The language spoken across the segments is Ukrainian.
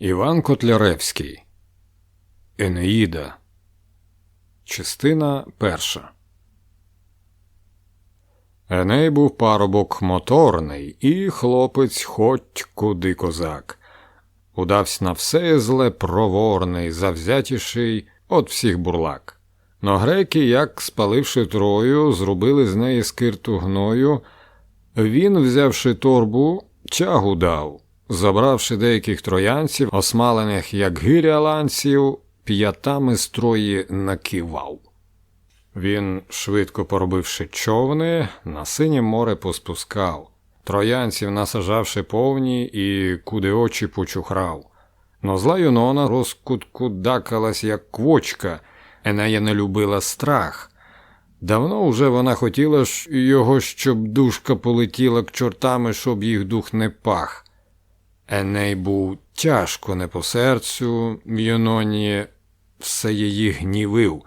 Іван Котляревський Енеїда Частина перша Еней був парубок моторний, і хлопець хоть куди козак. Удавсь на все зле проворний, завзятіший от всіх бурлак. Но греки, як спаливши трою, зробили з неї скирту гною, він, взявши торбу, чагу дав. Забравши деяких троянців, осмалених, як гиря ланців, п'ятами строї накивав. Він, швидко поробивши човни, на синє море поспускав, троянців насажавши повні і куди очі почухрав. Но зла юнона розкуткудакалась, як квочка, Енея не любила страх. Давно вже вона хотіла ж його, щоб душка полетіла к чортами, щоб їх дух не пах. Еней був тяжко не по серцю, Юноні все її гнівив,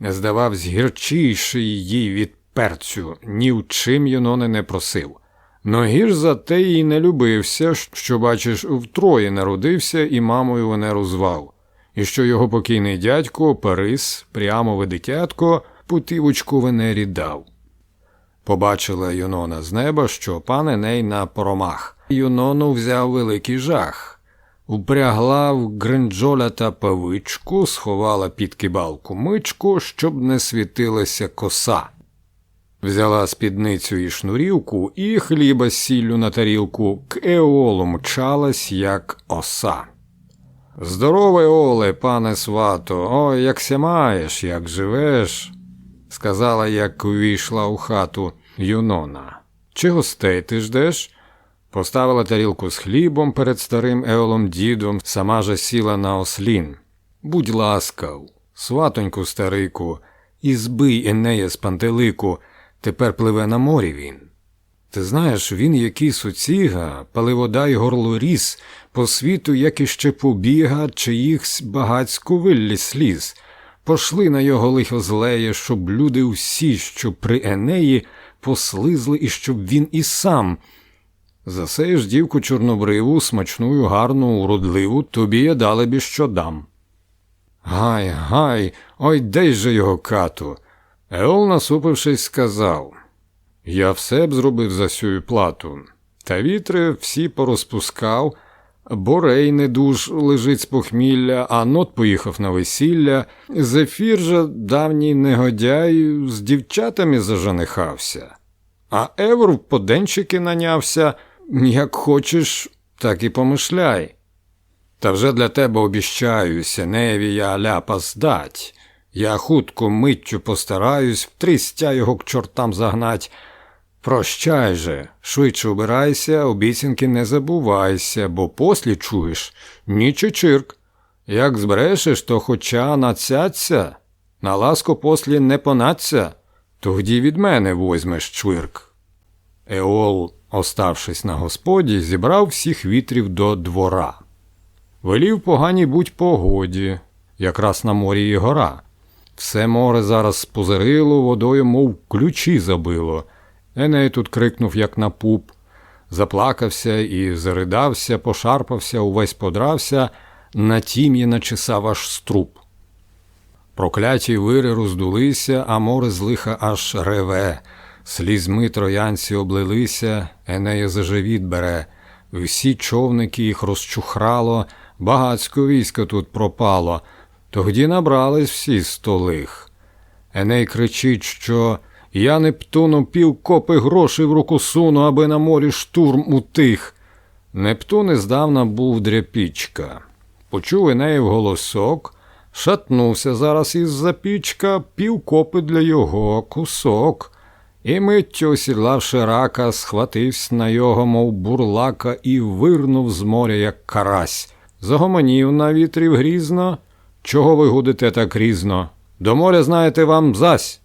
здававсь гірчіший їй від перцю, ні в чим Юнони не просив. Но гірш за те й не любився, що, бачиш, втроє народився і мамою Венеру звав, і що його покійний дядько Парис, прямо дитятко, путівочку Венері дав. Побачила Юнона з неба, що пан Еней на поромах. Юнону взяв великий жах, упрягла в гринджоля та павичку, сховала під кибалку мичку, щоб не світилася коса. Взяла спідницю і шнурівку, і хліба з сіллю на тарілку к еолу мчалась, як оса. Здорове Оле, пане свато, ой, як ся маєш, як живеш, сказала, як увійшла у хату Юнона. Чи гостей ти ждеш? Поставила тарілку з хлібом перед старим Еолом дідом, сама же сіла на ослін. Будь ласкав, сватоньку старику, і збий Енея з пантелику, тепер пливе на морі він. Ти знаєш, він який суціга, паливодай горлоріс, по світу, як іще побіга, чиїхсь багацьку виллі сліз. Пошли на його лихо злеє, щоб люди усі, що при Енеї, послизли, і щоб він і сам. Засеєш дівку чорнобриву, смачную, гарну, уродливу, тобі я далебі що дам. Гай, гай, ой де же його кату. Еол, насупившись, сказав Я все б зробив за сю плату. Та вітри всі порозпускав, Борей не дуж лежить з похмілля, а нот поїхав на весілля. Зефір же давній негодяй з дівчатами заженихався. А Евр в поденчики нанявся, як хочеш, так і помишляй. Та вже для тебе обіщаюся, неві я ляпа здать. Я хутко миттю постараюсь, втрістя його к чортам загнать. Прощай же, швидше убирайся, обіцянки не забувайся, бо послі чуєш, ні чичирк. Як збрешеш, то хоча нацяться, на ласку послі не понаться, тоді від мене возьмеш чвирк. Еол, оставшись на господі, зібрав всіх вітрів до двора. Велів поганій будь погоді, якраз на морі і гора. Все море зараз спозирило, водою, мов ключі забило. Еней тут крикнув, як на пуп, заплакався і заридався, пошарпався, увесь подрався, на тім'ї начесав аж струп. Прокляті вири роздулися, а море з лиха аж реве, слізьми троянці облилися, Енея за живіт бере, всі човники їх розчухрало, багацько військо тут пропало, тоді набрались всі столих. Еней кричить, що я Нептуну пів копи грошей в руку суну, аби на морі штурм утих. Нептун іздавна був дряпічка. Почув Енеїв голосок, шатнувся зараз із запічка, пів копи для його кусок. І миттю, осідлавши рака, схватився на його, мов бурлака, і вирнув з моря, як карась. Загомонів на вітрів грізно. Чого ви гудите так різно? До моря, знаєте, вам зась.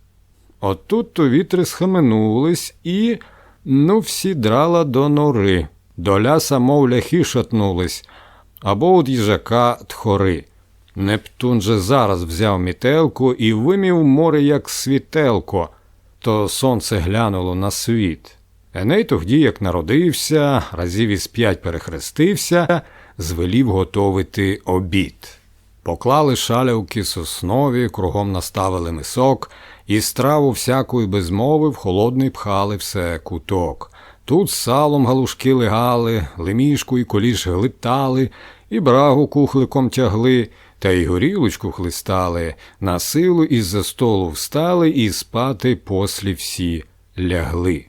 Отут то вітри схаменулись і, ну, всі драла до нори, до ляса, мов ляхи шатнулись, або от їжака тхори. Нептун же зараз взяв мітелку і вимів море, як світелко, то сонце глянуло на світ. Еней тоді, як народився, разів із п'ять перехрестився, звелів готовити обід. Поклали шалявки соснові, кругом наставили мисок, і страву всякої без мови в холодний пхали все куток. Тут салом галушки легали, лемішку і коліш глитали, і брагу кухликом тягли, та й горілочку хлистали, на силу із-за столу встали і спати послі всі лягли.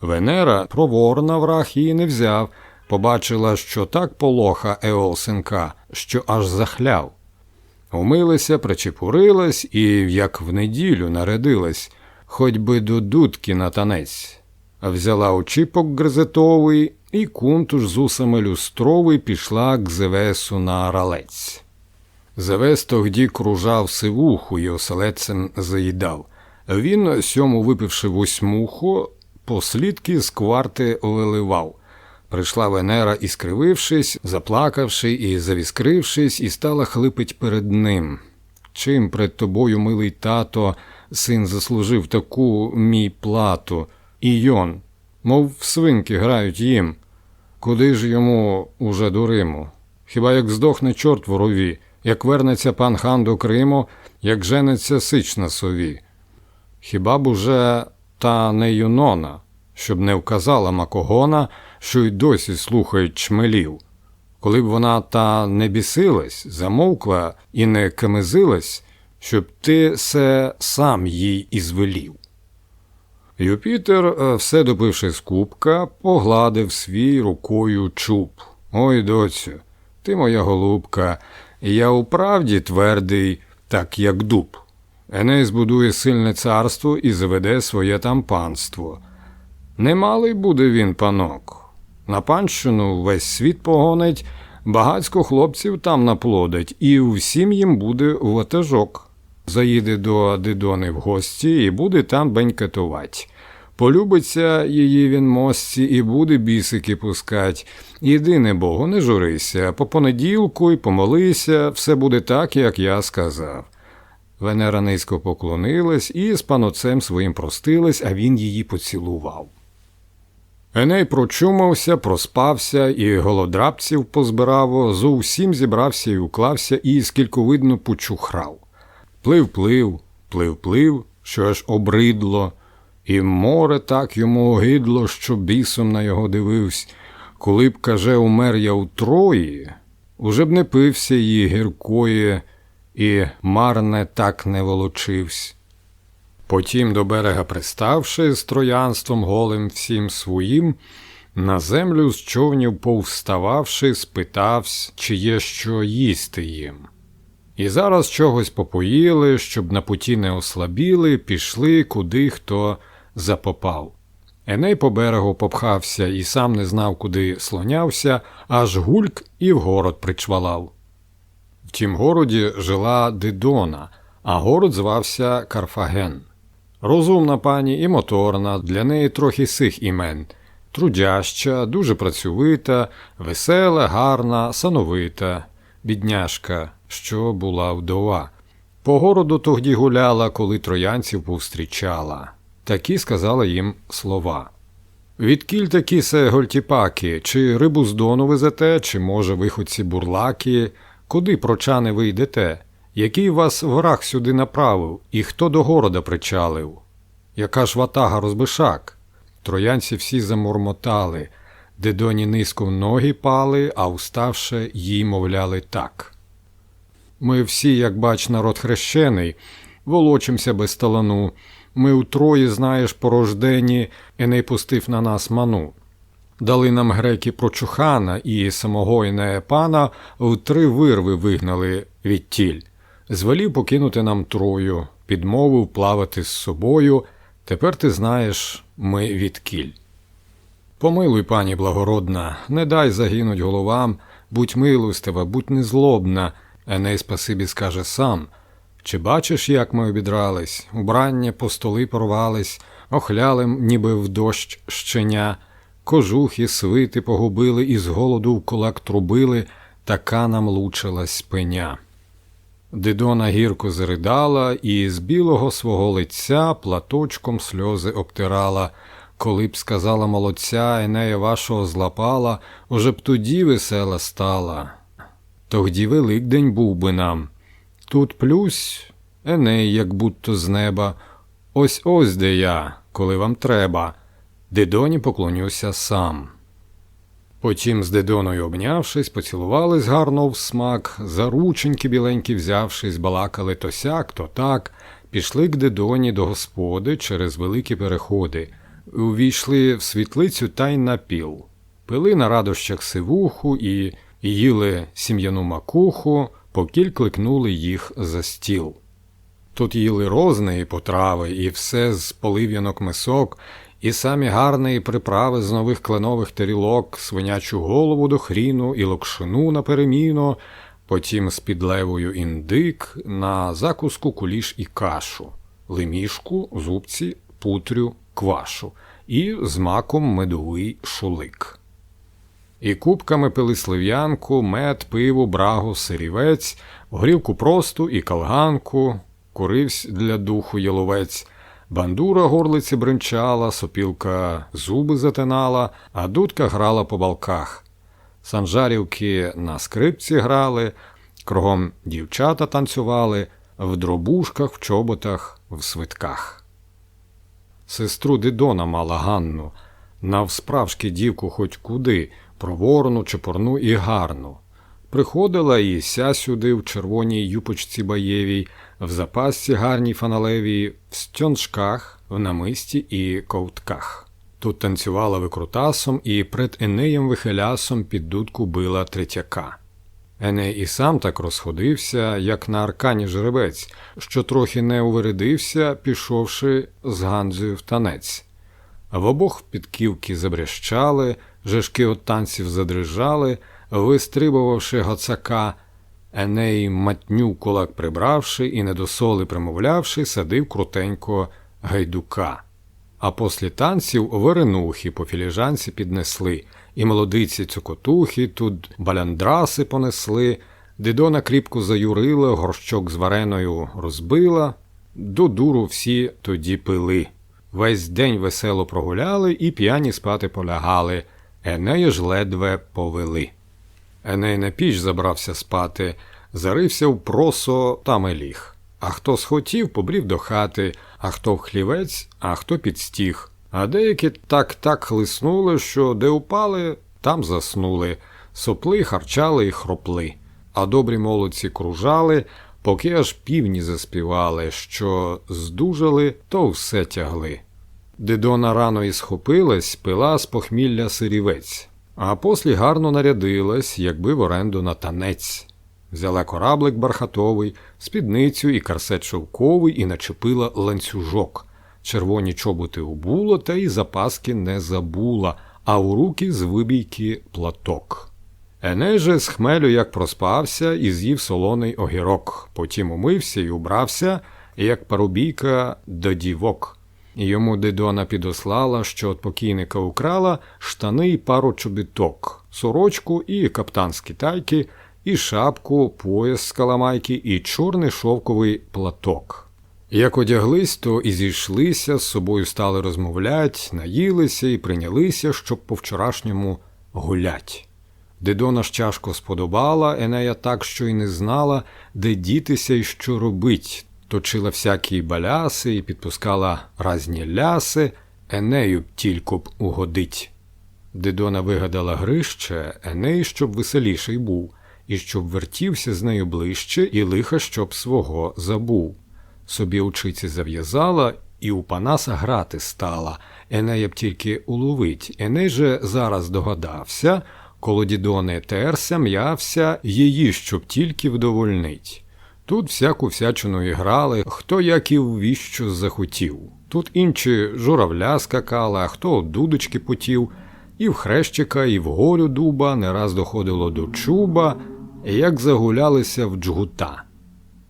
Венера проворна враг її не взяв, побачила, що так полоха Еол синка, що аж захляв. Умилася, причепурилась і, як в неділю, нарядилась, хоть би до дудки на танець. Взяла очіпок гризетовий і кунтуш з усами люстровий пішла к Зевесу на ралець. Зевес тогді кружав сивуху і оселедцем заїдав. Він, сьому випивши восьмуху, послідки з кварти виливав. Прийшла Венера і скривившись, заплакавши і завіскрившись, і стала хлипить перед ним. Чим пред тобою, милий тато, син заслужив таку мій плату, і йон, мов в свинки грають їм. Куди ж йому уже до Риму? Хіба як здохне чорт в рові, як вернеться пан хан до Криму, як женеться сич на сові? Хіба б уже та не Юнона, щоб не вказала Макогона, що й досі слухають чмелів. Коли б вона та не бісилась, замовкла і не камезилась, щоб ти се сам їй і звелів. Юпітер, е, все допивши з кубка, погладив свій рукою чуб. Ой, доцю, ти моя голубка, я управді твердий, так як дуб. Еней збудує сильне царство і заведе своє там панство. Немалий буде він панок. На панщину весь світ погонить, багацько хлопців там наплодить, і всім їм буде ватажок. Заїде до Дидони в гості і буде там бенькатувати. Полюбиться її він мості і буде бісики пускать. Єдине Богу, не журися, по понеділку й помолися, все буде так, як я сказав. Венера низько поклонилась і з паноцем своїм простилась, а він її поцілував. Еней прочумався, проспався і голодрабців позбирав, зо усім зібрався і уклався і скільковидно почухрав. Плив, плив, плив, плив, що аж обридло, і море так йому огидло, що бісом на його дивився. Коли б, каже, умер я у Трої, уже б не пився її гіркої, і марне так не волочивсь. Потім до берега приставши з троянством голим всім своїм, на землю з човнів повстававши, спитавсь, чи є що їсти їм. І зараз чогось попоїли, щоб на путі не ослабіли, пішли, куди хто запопав. Еней по берегу попхався і сам не знав, куди слонявся, аж гульк і в город причвалав. В тім городі жила Дидона, а город звався Карфаген. Розумна пані і моторна, для неї трохи сих імен, трудяща, дуже працьовита, весела, гарна, сановита, бідняшка, що була вдова. По городу тоді гуляла, коли троянців повстрічала. Такі сказала їм слова. Відкіль такі се гольтіпаки, чи рибу з дону везете, чи, може, виходці бурлаки, куди прочани ви йдете? Який вас враг сюди направив, і хто до города причалив? Яка ж ватага розбишак? Троянці всі замурмотали, дедоні низько ноги пали, а уставши, їй мовляли так. Ми всі, як бач, народ хрещений, волочимся без талану. Ми утрої, знаєш, порождені, і не пустив на нас ману. Дали нам греки прочухана і самого Інеепана в три вирви вигнали від тіль. Звелів покинути нам трою, підмовив плавати з собою. Тепер ти знаєш, ми відкіль. Помилуй, пані благородна, не дай загинуть головам, будь милостива, будь незлобна, Еней спасибі скаже сам. Чи бачиш, як ми обідрались, убрання по столи порвались, охлялим, ніби в дощ щеня, кожухи свити погубили і з голоду в кулак трубили, така нам лучилась пеня. Дидона гірко заридала і з білого свого лиця платочком сльози обтирала, Коли б сказала молодця, Енея вашого злапала, уже б тоді весела стала. Тогді Великдень був би нам. Тут плюсь, Еней, як будто з неба. Ось ось де я, коли вам треба. Дидоні поклонюся сам. Потім з Дидоною обнявшись, поцілувались гарно в смак, за рученьки біленькі взявшись, балакали то сяк, то так, пішли к Дидоні до господи через великі переходи, увійшли в світлицю та й напіл, пили на радощах сивуху і їли сім'яну макуху, покіль кликнули їх за стіл. Тут їли розни і потрави, і все з полив'янок мисок, і самі гарні приправи з нових кленових тарілок, свинячу голову до хріну і локшину на переміну, потім з підлевою індик, на закуску куліш і кашу, лимішку, зубці, путрю, квашу і з маком медовий шулик. І кубками пили слив'янку, мед, пиво, брагу, сирівець, горілку просту і калганку, куривсь для духу яловець, бандура горлиці бринчала, сопілка зуби затинала, а дудка грала по балках. Санжарівки на скрипці грали, кругом дівчата танцювали, в дробушках, в чоботах, в свитках. Сестру Дидона мала Ганну, навсправжки дівку хоч куди, проворну, чепурну і гарну. Приходила і ся сюди в червоній юпочці баєвій, в запасці гарній фаналевій, в стьоншках, в намисті і ковтках. Тут танцювала викрутасом і пред Енеєм вихилясом під дудку била третяка. Еней і сам так розходився, як на аркані жеребець, що трохи не увередився, пішовши з Ганзою в танець. В обох підківки забрящали, жешки от танців задрижали, вистрибувавши гоцака, Еней матню кулак прибравши і недосоли примовлявши, садив крутенько гайдука. А послі танців варенухи по філіжанці піднесли, і молодиці цукотухи тут баляндраси понесли, Дидона кріпку заюрила, горщок з вареною розбила, до дуру всі тоді пили. Весь день весело прогуляли і п'яні спати полягали, Енея ж ледве повели. Еней на піч забрався спати, зарився в просо там і ліг. А хто схотів, побрів до хати, а хто в хлівець, а хто під стіг. А деякі так так хлиснули, що де упали, там заснули, сопли, харчали і хропли. А добрі молодці кружали, поки аж півні заспівали, що здужали, то все тягли. Дидона рано і схопилась, пила з похмілля сирівець, а послі гарно нарядилась, якби в оренду на танець. Взяла кораблик бархатовий, спідницю і карсет шовковий і начепила ланцюжок. Червоні чоботи убула, та й запаски не забула, а у руки з вибійки платок. Еней же з хмелю як проспався і з'їв солоний огірок, потім умився і убрався, як парубійка до дівок. Йому Дидона підослала, що от покійника украла штани й пару чобіток, сорочку і каптанські тайки, і шапку, пояс з каламайки, і чорний шовковий платок. Як одяглись, то і зійшлися, з собою стали розмовлять, наїлися і прийнялися, щоб по вчорашньому гулять. Дидона ж чашко сподобала, Енея так, що й не знала, де дітися і що робить, точила всякі баляси і підпускала разні ляси, Енею б тільки б угодить. Дидона вигадала грище, Еней, щоб веселіший був, і щоб вертівся з нею ближче, і лиха, щоб свого забув. Собі учиці зав'язала і у Панаса грати стала. Енея б тільки уловить. Еней же зараз догадався, коло дідони терся, м'явся, її щоб тільки вдовольнить. Тут всяку всячину іграли, хто як і ввіщо захотів. Тут інші журавля скакали, а хто дудочки потів, і в хрещика, і в горю дуба не раз доходило до чуба, як загулялися в джгута.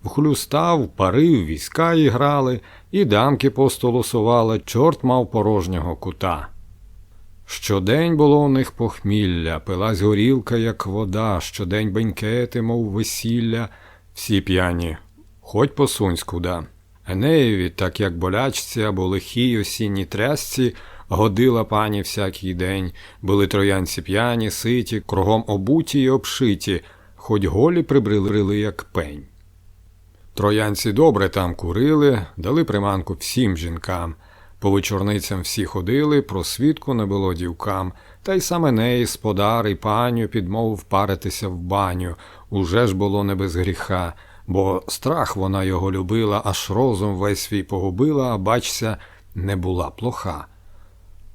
В хлюста, в пари, в війська іграли, і дамки постолосували, чорт мав порожнього кута. Щодень було у них похмілля, пилась горілка, як вода, щодень бенькети, мов весілля, всі п'яні, хоть посунь скуда. Енеєві, так як болячці або лихій осінній трясці, годила пані всякий день, були троянці п'яні, ситі, кругом обуті й обшиті, хоч голі прибрили, як пень. Троянці добре там курили, дали приманку всім жінкам. По вечорницям всі ходили, про свідку не було дівкам, та й саме неї, сподар і паню, підмовив паритися в баню. Уже ж було не без гріха, бо страх вона його любила, аж розум весь свій погубила, а бачся, не була плоха.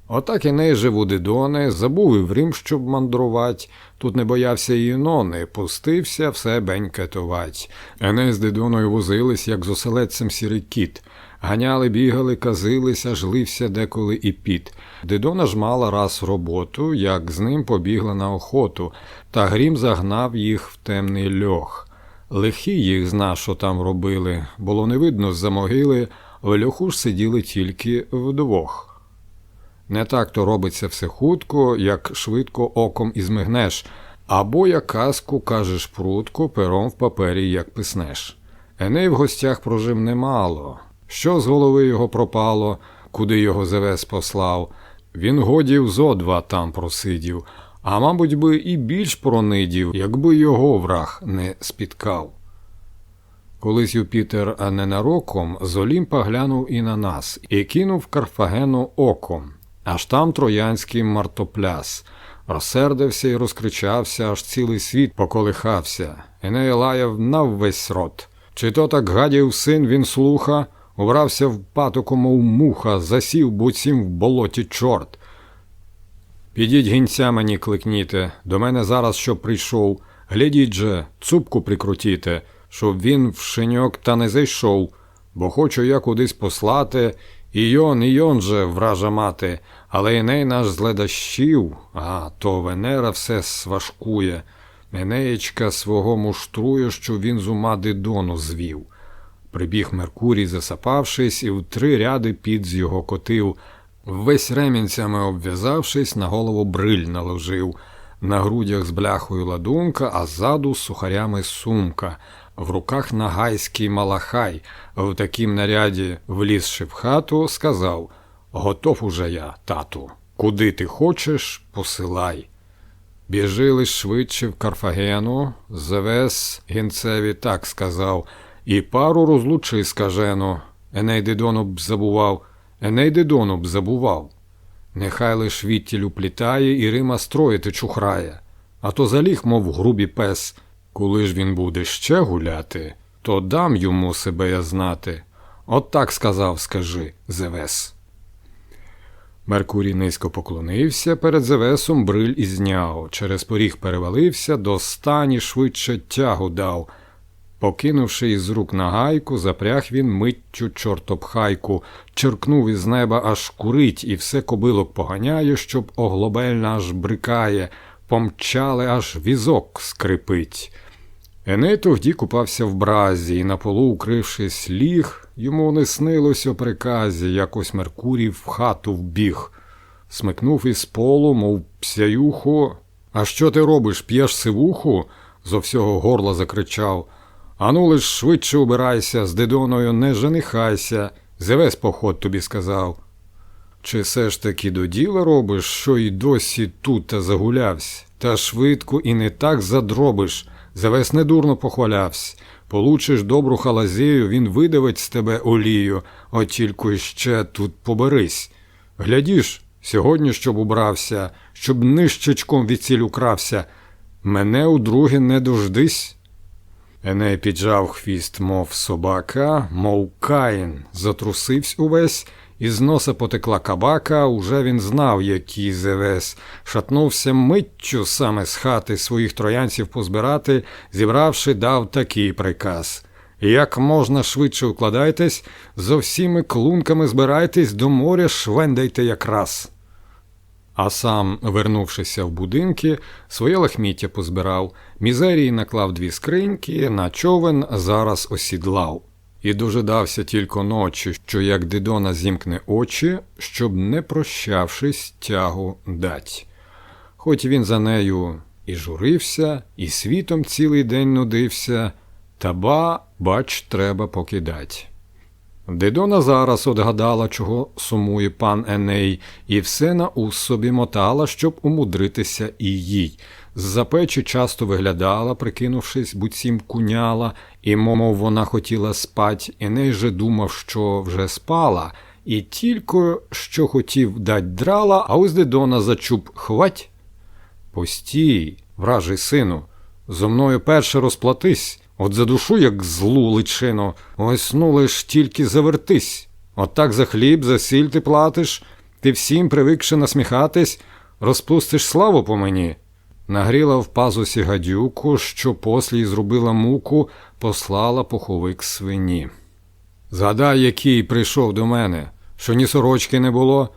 Отак і не жив у Дидони, забув і в Рим, щоб мандрувать. Тут не боявся і Інони, пустився все бенькетувать. Еней з Дидоною возились, як з оселедцем сірий кіт. Ганяли, бігали, казилися, жлився деколи і піт. Дидона ж мала раз роботу, як з ним побігла на охоту, та грім загнав їх в темний льох. Лихі їх зна, що там робили, було не видно з-за могили, в льоху ж сиділи тільки вдвох. Не так то робиться все хутко, як швидко оком і змигнеш, або як казку кажеш прутко, пером в папері як писнеш. Еней в гостях прожив немало. Що з голови його пропало, куди його Зевес послав? Він годів зо два там просидів, а мабуть би і більш пронидів, якби його враг не спіткав. Колись Юпітер ненароком з Олімпа глянув і на нас, і кинув Карфагену оком. Аж там троянський мартопляс. Розсердився і розкричався, аж цілий світ поколихався. Еней лаяв на весь рот. Чи то так гадів син він слуха, убрався в патоку, мов муха, засів буцім в болоті чорт. Підіть гінця мені кликніте, до мене зараз що прийшов. Глядіть же, цупку прикрутіте, щоб він в шиньок та не зайшов, бо хочу я кудись послати, і йон, і йон же, вража мати, але Еней наш зледащів, а то Венера все сважкує. Енеєчка свого муштрує, що він з ума Дидону звів. Прибіг Меркурій, засапавшись, і в три ряди під з його котив, весь ремінцями обв'язавшись, на голову бриль наложив, на грудях з бляхою ладунка, а ззаду з сухарями сумка, в руках нагайський малахай, в такім наряді, влізши в хату, сказав Готов уже я, тату, куди ти хочеш, посилай. Біжили швидше в Карфагену, Зевес гінцеві так сказав, і пару розлучи скажено. Еней Дидону б забував, Еней Дидону б забував. Нехай лиш відтіль уплітає і Рима строїти чухрає, а то заліг, мов грубі пес. Коли ж він буде ще гуляти, то дам йому себе я знати. От так сказав, скажи, Зевес. Меркурій низько поклонився перед Зевесом бриль і зняв, через поріг перевалився, до стані швидше тягу дав. Покинувши із рук нагайку, запряг він миттю чортопхайку, черкнув із неба аж курить, і все кобилок поганяє, щоб оглобельна аж брикає, помчали, аж візок скрипить. Еней тогді купався в бразі, і на полу, укрившись, ліг, йому не снилось о приказі, якось Меркурій в хату вбіг. Смикнув із полу, мов псяюху. А що ти робиш, п'єш сивуху? зо всього горла закричав. Ану лиш швидше убирайся, з Дидоною не женихайся, Зевес поход тобі сказав. Чи все ж таки до діла робиш, що й досі тут та загулявсь, та швидко і не так задробиш. Зевес недурно похвалявсь. Получиш добру халазію, він видавить з тебе олію, от тільки ще тут поберись. Глядіш, сьогодні щоб убрався, щоб нищечком від укрався. Мене удруге не дождись. Еней піджав хвіст, мов собака, мов каїн, затрусився увесь, із носа потекла кабака, уже він знав, який зевес, шатнувся миттю саме з хати своїх троянців позбирати, зібравши, дав такий приказ. Як можна швидше укладайтесь, зо всіми клунками збирайтесь, до моря швендайте якраз. А сам, вернувшися в будинки, своє лахміття позбирав, мізерії наклав дві скриньки, на човен зараз осідлав. І дожидався тільки ночі, що як Дидона зімкне очі, щоб, не прощавшись, тягу дать. Хоч він за нею і журився, і світом цілий день нудився, та ба, бач, треба покидать. Дидона зараз одгадала, чого сумує пан Еней, і все на ус собі мотала, щоб умудритися і їй. З-за печі часто виглядала, прикинувшись, буцім куняла, і, мов вона хотіла спать, Еней же думав, що вже спала, і тільки що хотів дать драла, а ось Дидона зачуп хвать. Постій, вражий сину, зо мною перше розплатись, от за душу, як злу личину, ось ну лиш тільки завертись. От так за хліб, за сіль ти платиш, ти всім, привикши насміхатись, розпустиш славу по мені. Нагріла в пазусі гадюку, що послі зробила муку, послала поховик свині. Згадай, який прийшов до мене, що ні сорочки не було,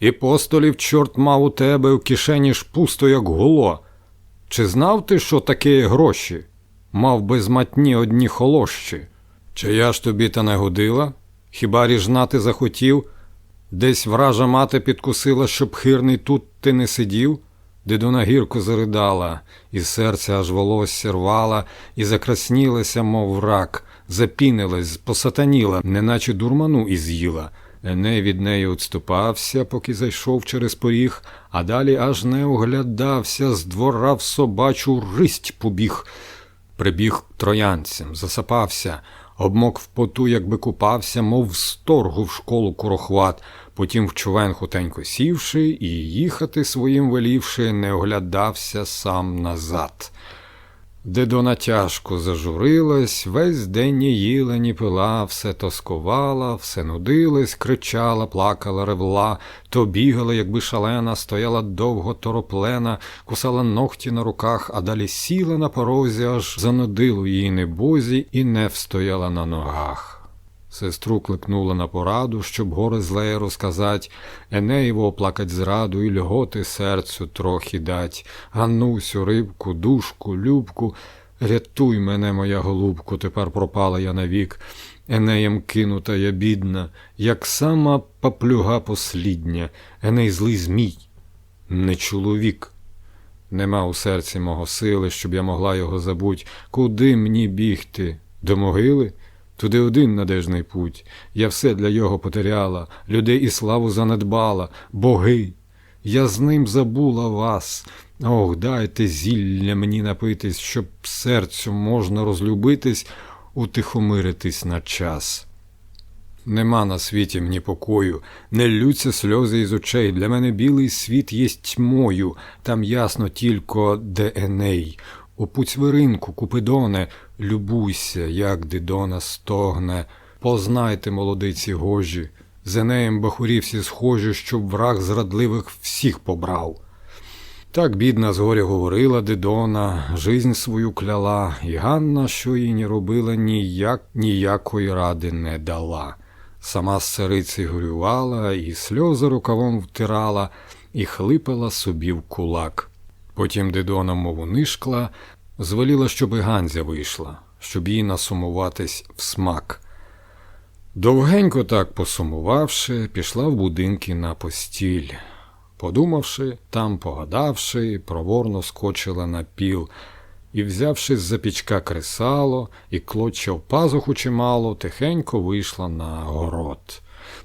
і постолів чорт мав у тебе в кишені ж пусто, як гуло. Чи знав ти, що таке гроші? Мав би зматні одні холощі. Чи я ж тобі та не годила? Хіба ріжнати захотів? Десь вража мати підкусила, щоб хирний тут ти не сидів? Дидона гірко заридала, і серце аж волосся рвала, і закраснілася, мов рак, запінилась, посатаніла, неначе дурману і з'їла. Еней від неї відступався, поки зайшов через поріг, а далі аж не оглядався, з двора в собачу ристь побіг. Прибіг троянцем, засапався, обмок в поту, якби купався, мов в сторгу в школу курохват, потім в човен хутенько сівши і їхати своїм велівши, не оглядався сам назад. Дедона тяжко зажурилась, весь день ні їла, ні пила, все тоскувала, все нудилась, кричала, плакала, ревла, то бігала, якби шалена, стояла довго тороплена, кусала ногті на руках, а далі сіла на порозі, аж занудило її небозі і не встояла на ногах. Сестру кликнула на пораду, щоб горе злеє розказать, Енеєво оплакать зраду і льготи серцю трохи дать. Ганусю, рибку, душку, любку, рятуй мене, моя голубку, тепер пропала я навік. Енеєм кинута я бідна, як сама паплюга послідня, Еней злий змій, не чоловік. Нема у серці мого сили, щоб я могла його забуть. Куди мені бігти? До могили? Туди один надежний путь. Я все для його потеряла, людей і славу занедбала, боги. Я з ним забула вас. Ох, дайте зілля мені напитись, щоб серцю можна розлюбитись, утихомиритись на час. Нема на світі мені покою, не лються сльози із очей. Для мене білий світ є тьмою, там ясно тільки де Еней. У пуцьвиринку, Купидоне, любуйся, як Дидона стогне, познайте, молодиці гожі, з Енеєм бахурі всі схожі, щоб враг зрадливих всіх побрав. Так бідна згоря говорила Дидона, жизнь свою кляла, і Ганна, що їй не робила, ніяк ніякої ради не дала. Сама з цариці горювала, і сльози рукавом втирала, і хлипала собі в кулак. Потім Дидона мову нишкла, звеліла, щоб і Ганзя вийшла, щоб їй насумуватись в смак. Довгенько так посумувавши, пішла в будинки на постіль. Подумавши, там погадавши, проворно скочила на піл і, взявши з-за пічка кресало і клоча в пазуху чимало, тихенько вийшла на город.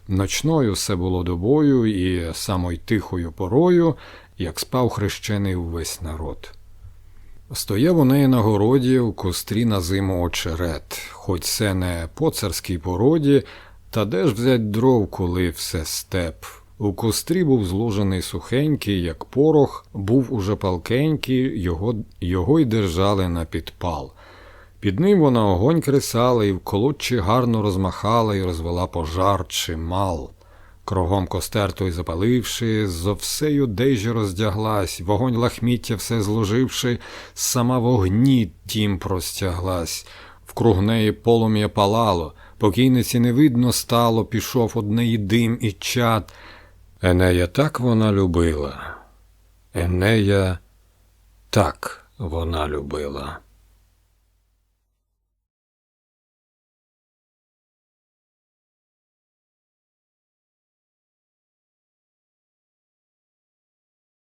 Ночною все було добою і самою тихою порою, як спав хрещений увесь народ. Стояв у неї на городі у кострі на зиму очерет, хоч це не по царській породі, та де ж взять дров, коли все степ. У кострі був зложений сухенький, як порох, був уже палкенький, його його й держали на підпал. Під ним вона огонь кресала і в колодчі гарно розмахала і розвела пожар чимал. Кругом костерту й запаливши, зо всею дейже роздяглась, вогонь лахміття все зложивши, сама вогні тім простяглась, вкруг неї полум'я палало, покійниці не видно стало, пішов од неї дим і чад. Енея так вона любила. Енея так вона любила.